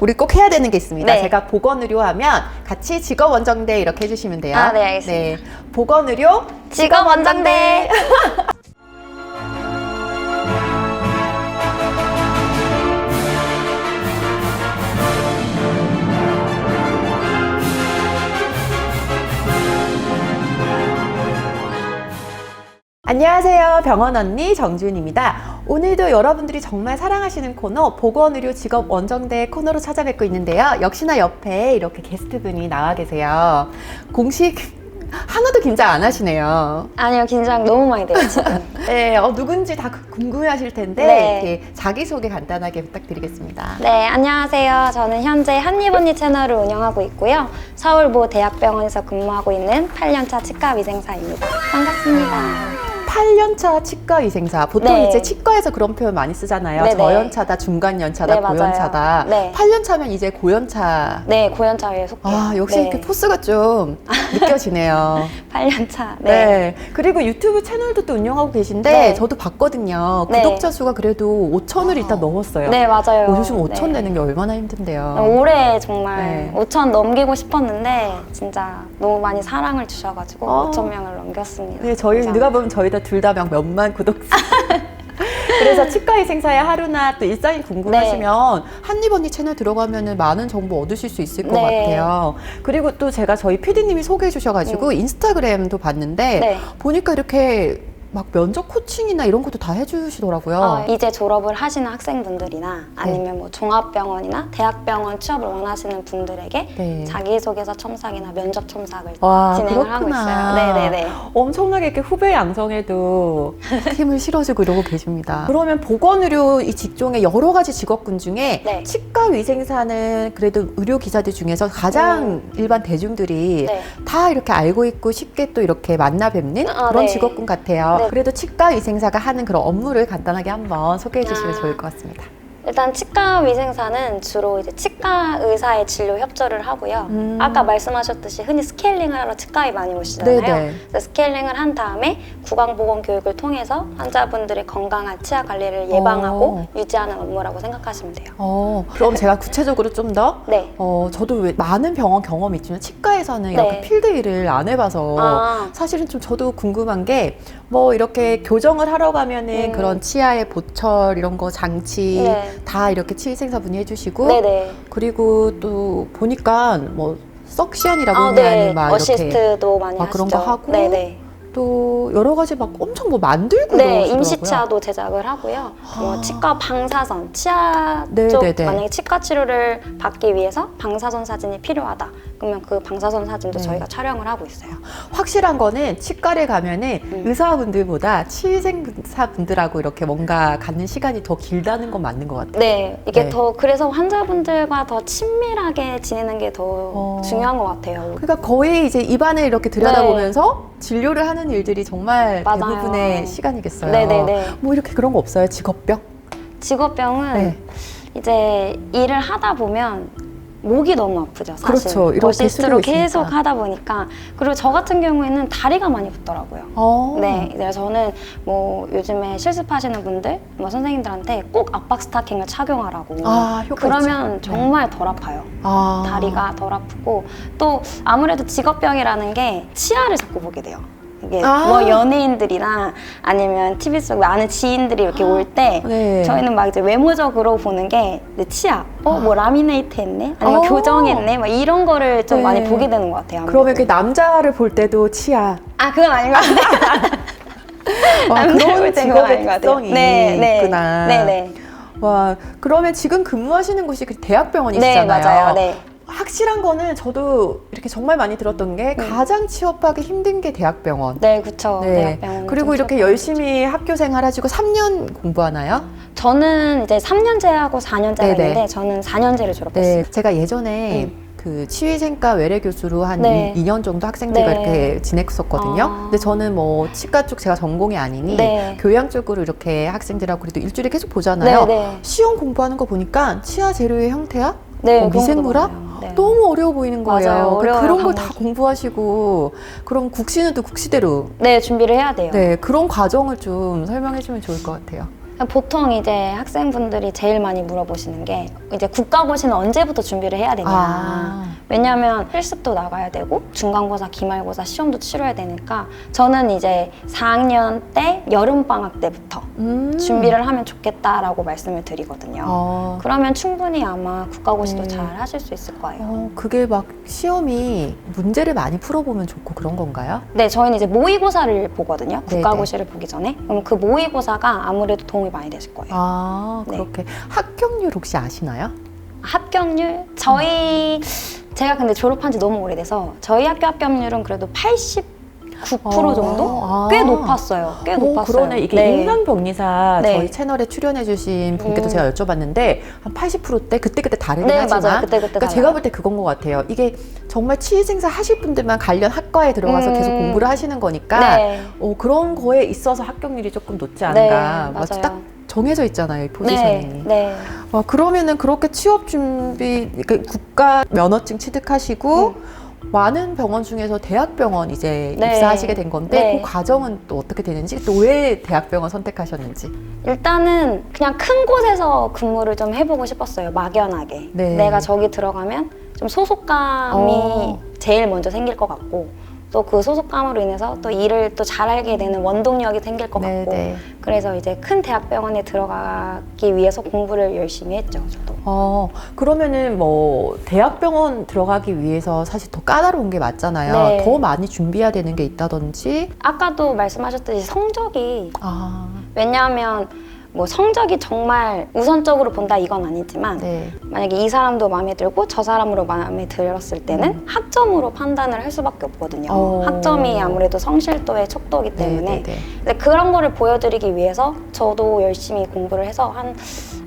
우리 꼭 해야 되는 게 있습니다. 네. 제가 보건의료 하면 같이 직업원정대 이렇게 해주시면 돼요. 아, 네, 알겠습니다. 보건의료 직업원정대. 안녕하세요. 병원 언니 정준입니다. 오늘도 여러분들이 정말 사랑하시는 코너 보건의료 직업 원정대 코너로 찾아뵙고 있는데요. 역시나 옆에 이렇게 게스트분이 나와 계세요. 공식 하나도 긴장 안 하시네요. 아니요, 긴장 너무 많이 돼요, 지금. 네, 어, 누군지 다 궁금해하실 텐데 네. 이렇게 자기소개 간단하게 부탁드리겠습니다. 네, 안녕하세요. 저는 현재 한입언니 채널을 운영하고 있고요. 서울모 대학병원에서 근무하고 있는 8년차 치과 위생사입니다. 반갑습니다. 8년차 치과위생사. 보통 네. 이제 치과에서 그런 표현 많이 쓰잖아요. 네네. 저연차다, 중간연차다, 네. 고연차다. 네. 8년차면 이제 고연차. 네, 고연차에 속해요. 아, 역시 네. 이렇게 포스가 좀 느껴지네요. 8년차. 네. 네. 그리고 유튜브 채널도 또 운영하고 계신데 네. 저도 봤거든요. 네. 구독자 수가 그래도 5천을 일단 넘었어요. 네, 맞아요. 어, 요즘 5천 네. 내는 게 얼마나 힘든데요. 올해 정말 네. 5천 넘기고 싶었는데 진짜 너무 많이 사랑을 주셔가지고 어. 5천 명을 넘겼습니다. 네, 저희 감사합니다. 누가 보면 저희 다둘다 몇만 구독자. 그래서 치과위생사의 하루나 또 일상이 궁금하시면 한입 언니 채널 들어가면 많은 정보 얻으실 수 있을 것 네. 같아요. 그리고 또 제가 저희 PD님이 소개해 주셔가지고 인스타그램도 봤는데 네. 보니까 이렇게 막 면접 코칭이나 이런 것도 다 해주시더라고요. 어, 이제 졸업을 하시는 학생분들이나 아니면 뭐 종합병원이나 대학병원 취업을 원하시는 분들에게 네. 자기소개서 첨삭이나 면접 첨삭을 와, 진행을 하고 그렇구나. 있어요. 네네네. 엄청나게 이렇게 후배 양성에도 힘을 실어주고 이러고 계십니다. 그러면 보건의료 이 직종의 여러 가지 직업군 중에 네. 치과 위생사는 그래도 의료 기사들 중에서 가장 일반 대중들이 네. 다 이렇게 알고 있고 쉽게 또 이렇게 만나 뵙는 아, 그런 네. 직업군 같아요. 네. 그래도 치과 위생사가 하는 그런 업무를 간단하게 한번 소개해 주시면 아. 좋을 것 같습니다. 일단 치과 위생사는 주로 이제 치과 의사의 진료 협조를 하고요. 음. 아까 말씀하셨듯이 흔히 스케일링을 하러 치과에 많이 오시잖아요. 네네. 그래서 스케일링을 한 다음에 구강보건 교육을 통해서 환자분들의 건강한 치아 관리를 예방하고 어. 유지하는 업무라고 생각하시면 돼요. 어, 그럼 제가 구체적으로 좀 더 네. 어, 저도 왜 많은 병원 경험이 있지만 치과에서는 이렇게 네. 필드 일을 안 해봐서 아. 사실은 좀 저도 궁금한 게 뭐 이렇게 교정을 하러 가면은 음. 그런 치아의 보철 이런 거 장치 네. 다 이렇게 치의생사분이 해주시고 네네. 그리고 또 보니까 뭐 석션이라고 아, 하니 네. 막 이렇게 어시스트도 많이 아, 하시죠. 그런 거 하고 네네. 또 여러 가지 막 엄청 뭐 만들고 네, 그러시더라고요. 임시치아도 제작을 하고요. 뭐 아. 치과 방사선, 치아 네, 쪽 네, 네. 만약에 치과 치료를 받기 위해서 방사선 사진이 필요하다. 그러면 그 방사선 사진도 네. 저희가 촬영을 하고 있어요. 확실한 거는 치과를 가면은 음. 의사분들보다 치의생사분들하고 이렇게 뭔가 갖는 시간이 더 길다는 건 맞는 것 같아요. 네, 이게 네. 더 그래서 환자분들과 더 친밀하게 지내는 게 더 어. 중요한 것 같아요. 그러니까 거의 이제 입안을 이렇게 들여다보면서 진료를 하는 일들이 정말 네. 맞아요. 대부분의 시간이겠어요. 네네네. 뭐 이렇게 그런 거 없어요? 직업병? 직업병은 네. 이제 일을 하다 보면 목이 너무 아프죠, 사실. 그렇죠. 이렇게 어시스트로 쓰고 있으니까. 계속 하다 보니까. 그리고 저 같은 경우에는 다리가 많이 붓더라고요. 어. 네, 그래서 저는 뭐 요즘에 실습하시는 분들, 뭐 선생님들한테 꼭 압박 스타킹을 착용하라고. 아, 효과 그러면 있죠. 정말 덜 아파요. 아. 다리가 덜 아프고 또 아무래도 직업병이라는 게 치아를 자꾸 보게 돼요. 이게 아. 뭐 연예인들이나 아니면 TV 속 아는 지인들이 이렇게 올 때 네. 저희는 막 이제 외모적으로 보는 게내 치아, 어 뭐 라미네이트 했네, 아니면 어. 교정했네, 막 이런 거를 좀 네. 많이 보게 되는 것 같아요. 그러면 아무래도. 이렇게 남자를 볼 때도 치아. 아 그건 아닌 것. 와, 남자를 그런 때는 직업의 아닌 것 같아요. 특성이 네, 네. 있구나. 네, 네. 와, 그러면 지금 근무하시는 곳이 그 네, 대학병원이시잖아요. 맞아요. 네. 확실한 거는 저도 이렇게 정말 많이 들었던 게 가장 취업하기 힘든 게 대학병원. 네, 그쵸. 네. 대학병원 그리고 좀 이렇게 취업- 열심히 학교 생활하시고 3년 공부하나요? 저는 이제 3년제하고 4년제가 네네. 있는데 저는 4년제를 졸업했어요. 네. 제가 예전에 그 치위생과 외래 교수로 한 네. 2, 년 정도 학생들과 네. 이렇게 지냈었거든요. 아. 근데 저는 뭐 치과 쪽 제가 전공이 아니니 네. 교양 쪽으로 이렇게 학생들하고 그래도 일주일에 계속 보잖아요. 네, 네. 시험 공부하는 거 보니까 치아 재료의 형태야? 네, 어, 미생물학? 네. 너무 어려워 보이는 거예요. 맞아요. 그러니까 그런 걸 다. 공부하시고 그럼 국시는 또 국시대로 네, 준비를 해야 돼요. 네 그런 과정을 좀 설명해 주면 좋을 것 같아요. 보통 이제 학생분들이 제일 많이 물어보시는 게 이제 국가고시는 언제부터 준비를 해야 되냐. 아. 왜냐하면 필습도 나가야 되고 중간고사, 기말고사 시험도 치러야 되니까 저는 이제 4학년 때 여름 방학 때부터 음. 준비를 하면 좋겠다라고 말씀을 드리거든요. 어. 그러면 충분히 아마 국가고시도 음. 잘 하실 수 있을 거예요. 어, 그게 막 시험이 문제를 많이 풀어보면 좋고 그런 건가요? 네, 저희는 이제 모의고사를 보거든요. 국가고시를 보기 전에. 그럼 그 모의고사가 아무래도 도움이 많이 되실 거예요. 아, 그렇게. 네. 합격률 혹시 아시나요? 합격률? 저희, 제가 근데 졸업한 지 너무 오래돼서 저희 학교 합격률은 그래도 80 9% 어. 정도? 아. 꽤 높았어요. 꽤 오, 높았어요. 그러네. 이게 네. 인간 병리사 네. 저희 채널에 출연해주신 분께도 음. 제가 여쭤봤는데 한 80%대 그때그때 다르긴 네, 하지만 맞아요. 그때, 그때 그러니까 달라요. 제가 볼 때 그건 것 같아요. 이게 정말 취직생사 하실 분들만 관련 학과에 들어가서 음. 계속 공부를 하시는 거니까 네. 어, 그런 거에 있어서 합격률이 조금 높지 않은가. 네, 뭐 맞아요. 딱 정해져 있잖아요, 이 포지션이. 네, 네. 아, 그러면은 그렇게 취업 준비, 그러니까 국가 면허증 취득하시고 음. 많은 병원 중에서 대학병원 이제 네. 입사하시게 된 건데 네. 그 과정은 또 어떻게 되는지 또 왜 대학병원 선택하셨는지. 일단은 그냥 큰 곳에서 근무를 좀 해보고 싶었어요. 막연하게. 네. 내가 저기 들어가면 좀 소속감이 어. 제일 먼저 생길 것 같고 또 그 소속감으로 인해서 또 일을 또잘 알게 되는 원동력이 생길 것 네, 같고 네. 그래서 이제 큰 대학병원에 들어가기 위해서 공부를 열심히 했죠. 저도. 어, 그러면은 뭐 대학병원 들어가기 위해서 사실 더 까다로운 게 맞잖아요. 네. 더 많이 준비해야 되는 게 있다든지. 아까도 말씀하셨듯이 성적이 아, 왜냐하면 뭐 성적이 정말 우선적으로 본다 이건 아니지만 네. 만약에 이 사람도 마음에 들고 저 사람으로 마음에 들었을 때는 음. 학점으로 판단을 할 수밖에 없거든요. 어. 학점이 아무래도 성실도의 척도이기 네, 때문에 네, 네. 근데 그런 거를 보여드리기 위해서 저도 열심히 공부를 해서 한,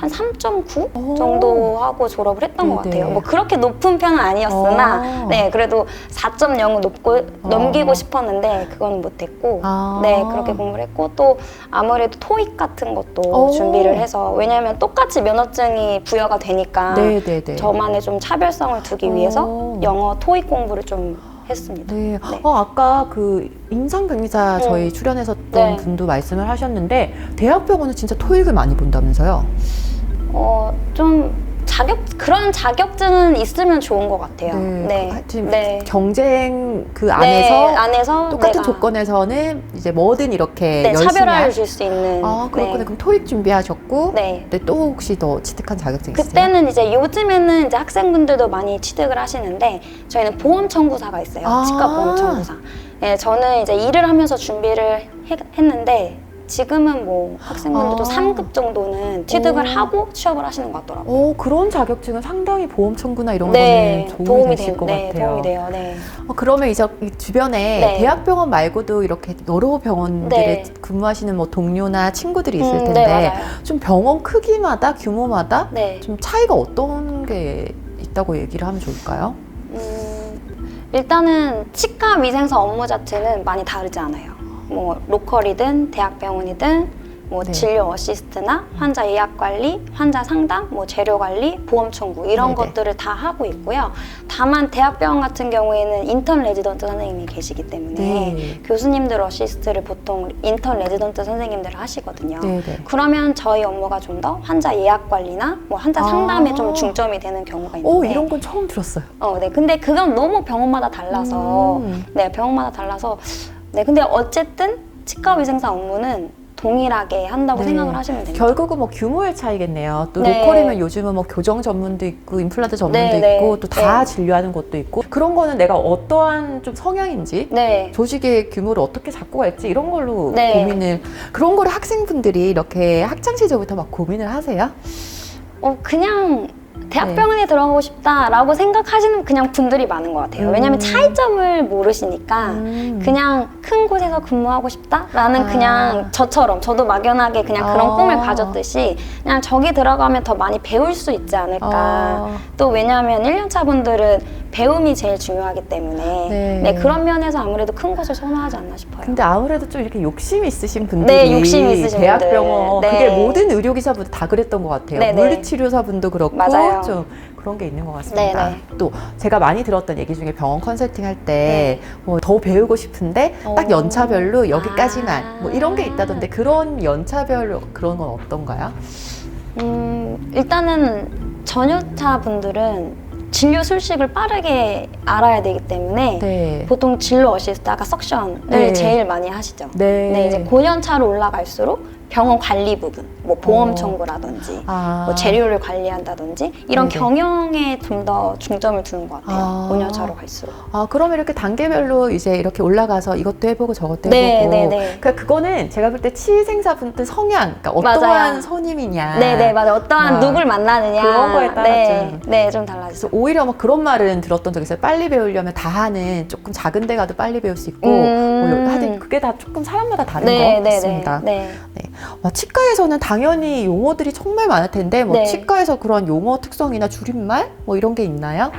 한 3.9 오. 정도 하고 졸업을 했던 것 네, 네. 같아요. 뭐 그렇게 높은 편은 아니었으나, 어. 네, 그래도 4.0은 높고, 어. 넘기고 싶었는데, 그건 못했고, 아. 네, 그렇게 공부를 했고, 또 아무래도 토익 같은 것도 오. 준비를 해서, 왜냐면 똑같이 면허증이 부여가 되니까, 네, 네, 네. 저만의 좀 차별성을 두기 위해서 오. 영어 토익 공부를 좀 했습니다. 네. 네. 어, 아까 그 인상병리사 음. 저희 출연했었던 네. 분도 말씀을 하셨는데 대학병원은 진짜 토익을 많이 본다면서요? 어, 좀 자격 그런 자격증은 있으면 좋은 것 같아요. 네. 하여튼 네. 경쟁 그 네, 안에서 안에서 똑같은 내가, 조건에서는 이제 뭐든 이렇게 네, 열심히 차별화를 할- 줄 수 있는. 아. 네. 그럼 토익 준비하셨고 네. 네, 또 혹시 더 취득한 자격증 있으세요? 그때는 이제 요즘에는 이제 학생분들도 많이 취득을 하시는데 저희는 보험 청구사가 있어요. 아. 치과 보험 청구사. 네, 저는 이제 일을 하면서 준비를 해- 했는데 지금은 뭐 학생분들도 아. 삼 3급 정도는 취득을 오. 하고 취업을 하시는 것 같더라고요. 어 그런 자격증은 상당히 보험 청구나 이런 네, 거는 도움이, 되실 돼- 것 네, 같아요. 도움이 돼요. 네. 어, 그러면 이제 이 주변에 네. 대학병원 말고도 이렇게 여러 병원들에 네. 근무하시는 뭐 동료나 친구들이 있을 음, 텐데 네. 좀 병원 크기마다 규모마다 네. 좀 차이가 어떤 게 있다고 얘기를 하면 좋을까요? 음, 일단은 치과 위생사 업무 자체는 많이 다르지 않아요. 뭐 로컬이든 대학병원이든 뭐 네. 진료 어시스트나 환자 예약 관리, 환자 상담, 뭐 재료 관리, 보험 청구 이런 네네. 것들을 다 하고 있고요. 다만 대학병원 같은 경우에는 인턴 레지던트 선생님이 계시기 때문에 네. 교수님들 어시스트를 보통 인턴 레지던트 선생님들 하시거든요. 네네. 그러면 저희 업무가 좀 더 환자 예약 관리나 뭐 환자 아. 상담에 좀 중점이 되는 경우가 있는데 오 이런 건 처음 들었어요. 어, 네. 근데 그건 너무 병원마다 달라서, 음. 네, 병원마다 달라서, 네. 근데 어쨌든 치과 위생사 업무는 동일하게 한다고 네. 생각을 하시면 됩니다. 결국은 뭐 규모의 차이겠네요. 또 네. 로컬이면 요즘은 뭐 교정 전문도 있고 임플란트 전문도 네, 네. 있고 또다 네. 진료하는 곳도 있고 그런 거는 내가 어떠한 좀 성향인지 네. 조직의 규모를 어떻게 잡고 갈지 이런 걸로 네. 고민을 그런 거를 학생분들이 이렇게 학창 시절부터 막 고민을 하세요? 어, 그냥 대학병원에 들어가고 싶다라고 생각하시는 그냥 분들이 많은 것 같아요. 음. 왜냐면 차이점을 모르시니까 음. 그냥 큰 곳에서 근무하고 싶다라는 아. 그냥 저처럼 저도 막연하게 그냥 그런 아. 꿈을 가졌듯이 그냥 저기 들어가면 더 많이 배울 수 있지 않을까. 아. 또 왜냐하면 1년차 분들은 배움이 제일 중요하기 때문에 네. 네. 그런 면에서 아무래도 큰 곳을 선호하지 않나 싶어요. 근데 아무래도 좀 이렇게 욕심이 있으신 분들이 네, 욕심이 있으신 대학병원 분들. 그게 네. 모든 의료기사분들 다 그랬던 것 같아요. 네, 네. 물리치료사분도 그렇고 맞아요. 좀 그런 게 있는 것 같습니다. 네 네. 또 제가 많이 들었던 얘기 중에 병원 컨설팅 할때뭐더 배우고 싶은데 딱 네. 오. 연차별로 여기까지만 아. 뭐 이런 게 있다던데 그런 연차별로 그런 건 어떤가요? 음, 일단은 전유차 분들은 진료 술식을 빠르게 알아야 되기 때문에 네. 보통 진로 어시스트 아까 석션을 네. 제일 많이 하시죠. 네. 네, 이제 고년차로 올라갈수록 병원 관리 부분, 뭐 보험 어. 청구라든지 아. 뭐 재료를 관리한다든지 이런 네네. 경영에 좀 더 중점을 두는 것 같아요. 아. 고년차로 갈수록. 아, 그러면 이렇게 단계별로 이제 이렇게 올라가서 이것도 해보고 저것도 네, 해보고. 네, 네. 그러니까 그거는 제가 볼 때 치의생사분들 성향, 그러니까 맞아요. 어떠한 선임이냐. 네, 네, 맞아요. 어떠한 아, 누굴 만나느냐 그런 거에 따라 네, 좀. 네, 좀 달라지죠. 그래서 오히려 막 그런 말은 들었던 적이 있어요. 빨리 배우려면 다 하는 조금 작은 데 가도 빨리 배울 수 있고, 음. 뭐 하여튼 그게 다 조금 사람마다 다른 네, 것 네, 같습니다. 네, 네. 와, 치과에서는 당연히 용어들이 정말 많을 텐데, 뭐 네. 치과에서 그런 용어 특성이나 줄임말 뭐 이런 게 있나요?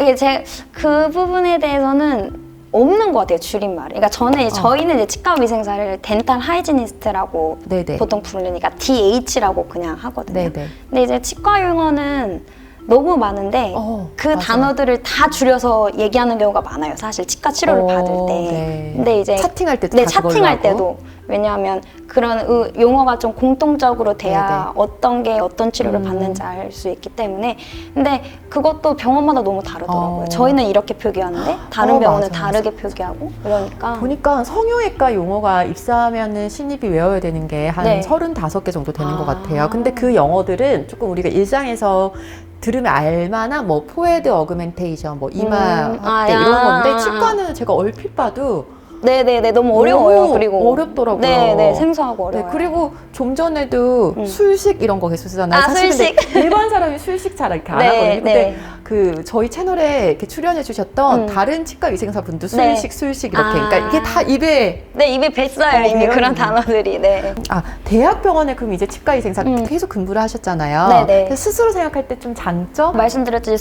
이게 제그 부분에 대해서는 없는 것 같아요 줄임말. 그러니까 저는 이제 어. 저희는 이제 치과 위생사를 덴탈 하이지니스트라고 네네. 보통 부르니까 DH라고 그냥 하거든요. 네네. 근데 이제 치과 용어는 너무 많은데 어, 그 맞아요. 단어들을 다 줄여서 얘기하는 경우가 많아요. 사실 치과 치료를 어, 받을 때. 네. 근데 이제 차팅할 때도 네, 차팅할. 때도 왜냐하면 그런 의- 용어가 좀 공통적으로 돼야 어떤 게 어떤 치료를 음. 받는지 알 수 있기 때문에 근데 그것도 병원마다 너무 다르더라고요. 어. 저희는 이렇게 표기하는데 다른 어, 병원은 맞아, 다르게 표기하고 그러니까 보니까 성형외과 용어가 입사하면은 신입이 외워야 되는 게한 네. 35개 정도 되는 것 아. 같아요. 근데 그 영어들은 조금 우리가 일상에서 들으면 알만한 뭐 포헤드 어그멘테이션, 뭐 이마 음, 확대 아, 이런 야. 건데 치과는 제가 얼핏 봐도 네네네 너무 어려워요. 그리고 어렵더라고요. 네네 생소하고 네, 어려워요. 그리고 좀 전에도 음. 술식 이런 거 계속 쓰잖아요. 아, 사실 근데 술식. 일반 사람이 술식 잘 이렇게 안 네, 하거든요. 근데 네. 그 저희 채널에 이렇게 출연해 주셨던 음. 다른 치과 위생사 분도 네. 술식, 술식 이렇게. 아. 그러니까 이게 다 입에 네 입에 뱄어요 어, 이미 그런. 단어들이 네. 아, 대학병원에 그럼 이제 치과의생사 음. 계속 근무를 하셨잖아요. 네네. 그래서 스스로 생각할 때 좀 장점? 말씀드렸듯이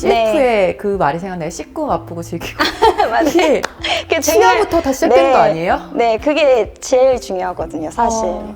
CF의 그 말이 생각나요. 씻고 맛보고 즐기고. 맞아요. 그게 치아부터 다 시작되는 네. 거 아니에요? 네, 그게 제일 중요하거든요, 사실. 어.